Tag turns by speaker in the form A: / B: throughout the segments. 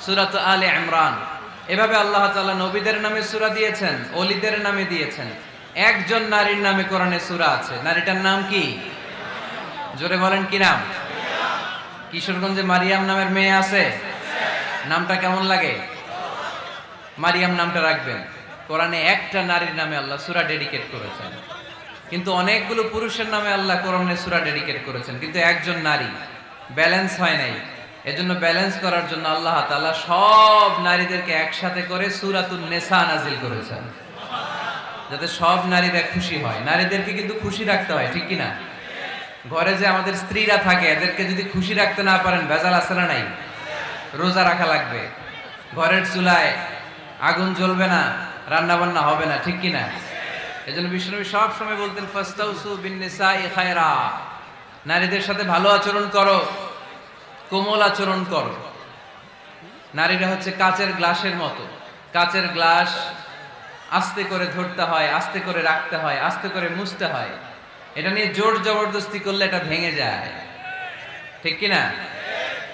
A: সুরাত আলে ইমরান। এভাবে আল্লাহ তাআলা নবীদের নামে সূরা দিয়েছেন অলিদের নামে দিয়েছেন। একজন নারীর নামে কোরআনে সূরা আছে। নারীটার নাম কি? জোরে বলেন কি নাম? কিশোরগঞ্জে মারিয়াম নামের মেয়ে আছে? নামটা কেমন লাগে? মারিয়াম নামটা রাখবেন। কোরআনে একটা নারীর নামে আল্লাহ সূরা ডেডিকেট করেছেন। কিন্তু অনেকগুলো পুরুষের নামে আল্লাহ কোরআনে সূরা ডেডিকেট করেছেন। কিন্তু একজন নারী। ব্যালেন্স হয় নাই। এজন্য ব্যালেন্স করার জন্য আল্লাহ তাআলা সব নারীদেরকে একসাথে করে সূরাতুন নেসা নাজিল করেছেন। যাতে সব নারীরা খুশি হয়। নারীদেরকে কিন্তু খুশি রাখতে হয়, ঠিক কি না ঘরে যে আমাদের স্ত্রীরা থাকে, এদেরকে যদি খুশি রাখতে না পারেন, ভেজাল আছে না নাই? রোজা রাখা লাগবে। ঘরের চুলায় আগুন জ্বলবে না রান্না বান্না হবে না, ঠিক কি না এজন্য বিষ্ণুনবী সব সময় বলতেন, ফাস্তাউসু বিন নিসাই খায়রা। নারীদের সাথে ভালো আচরণ করো। কোমল আচরণ করো। নারীরা হচ্ছে কাচের গ্লাসের মতো। কাচের গ্লাস আস্তে করে ধরতে হয়, আস্তে করে রাখতে হয়, আস্তে করে মুছতে হয়। এটা নিয়ে জোর জবরদস্তি করলে এটা ভেঙে যায়। ঠিক কি না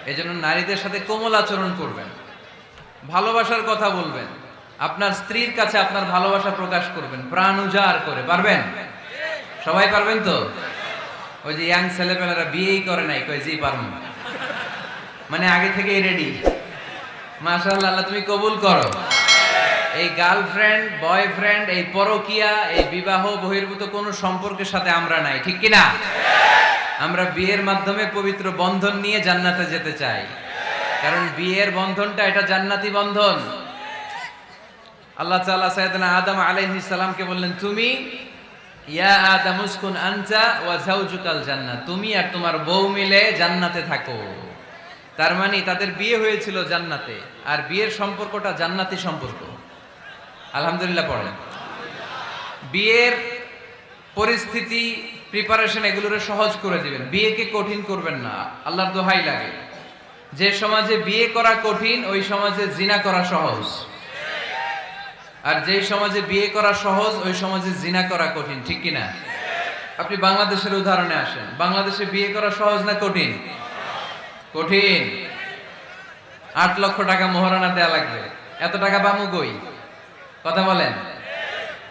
A: এজন্য নারীদের সাথে কোমল আচরণ করবেন। ভালোবাসার কথা বলবেন। আপনার স্ত্রীর কাছে আপনার ভালোবাসা প্রকাশ করবেন। প্রাণ উজাড় করে। পারবেন? সবাই পারবেন তো? ওই যে ইয়াং ছেলেপেলেরা বিয়েই করে নাই। কই, জি, পারব। মানে আগে থেকেই রেডি মাশাআল্লাহ আল্লাহ তুমি কবুল করো। এই গার্লফ্রেন্ড বয়ফ্রেন্ড এই পরকিয়া, এই বিবাহ, বহির্ভূত কোনো সম্পর্কের সাথে আমরা নাই, ঠিক কি না আমরা বিয়ের মাধ্যমে পবিত্র বন্ধন নিয়ে জান্নাতে যেতে চাই। কারণ বিয়ের বন্ধনটা এটা জান্নাতি বন্ধন। আল্লাহ তাআলা সাইয়েদনা আদম আলাইহিস সালামকে বললেন, তুমি, ইয়া আদম, উসকুন ওয়া যাওজুকাল জান্নাত। তুমি আর তোমার বউ মিলে জান্নাতে থাকো। তার মানে তাদের বিয়ে হয়েছিল জান্নাতে, আর বিয়ের সম্পর্কটা জান্নাতি সম্পর্ক। আলহামদুলিল্লাহ পড়েন। বিয়ের পরিস্থিতি প্রিপারেশন এগুলোরে সহজ করে দিবেন। বিয়েকে কঠিন করবেন না, আল্লাহর দোহাই লাগে। যে সমাজে বিয়ে করা কঠিন, ওই সমাজে জিনা করা সহজ। আর যেই সমাজে বিয়ে করা সহজ, ওই সমাজে জিনা করা কঠিন, ঠিক কি না আপনি বাংলাদেশের উদাহরণে আসেন। বাংলাদেশে বিয়ে করা সহজ না কঠিন? কঠিন। আট লক্ষ টাকা মোহরানা দেয়া লাগবে। এত টাকা পামু কই? কথা বলেন।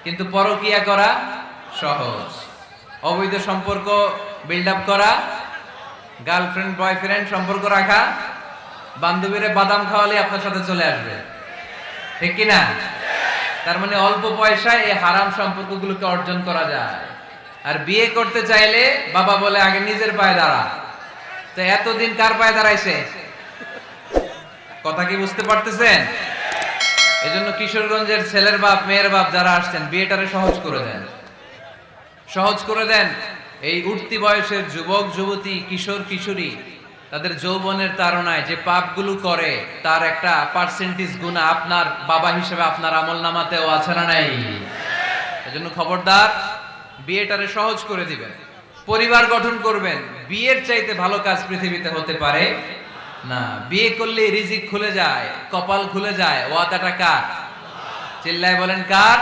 A: কিন্তু পরকিয়া করা সহজ। অবৈধ সম্পর্ক বিল্ড আপ করা গার্লফ্রেন্ড বয়ফ্রেন্ড সম্পর্ক রাখা, বান্ধবীরে বাদাম খাওয়ালে আপনার সাথে চলে আসবে। ঠিক কিনা তার মানে অল্প পয়সায় এই হারাম সম্পর্কগুলোকে অর্জন করা যায়। আর বিয়ে করতে চাইলে বাবা বলে, আগে নিজের পায়ে দাঁড়া। তো এতদিন কার পায়ে দাঁড়াইছে? কথা কি বুঝতে পারতেছেন? এজন্য কিশোরগঞ্জের ছেলের বাপ, মেয়ের বাপ যারা আসছেন, বিয়েটারে সহজ করে দেন। সহজ করে দেন। এই উঠতি বয়সের যুবক, যুবতী, কিশোর, কিশোরী, তাদের যৌবনের তাড়নায় যে পাপগুলো করে, তার একটা পার্সেন্টেজ গুণা আপনার বাবা হিসেবে আপনার আমল নামাতেও আছে না নাই? এজন্য খবরদার, বিয়েটারে সহজ করে দিবেন। পরিবার গঠন করবেন। বিয়ের চাইতে ভালো কাজ পৃথিবীতে হতে পারে না। বিয়ে করলে রিজিক খুলে যায়, কপাল খুলে যায়। ওয়াদাটা কার? চিল্লায় বলেন কার?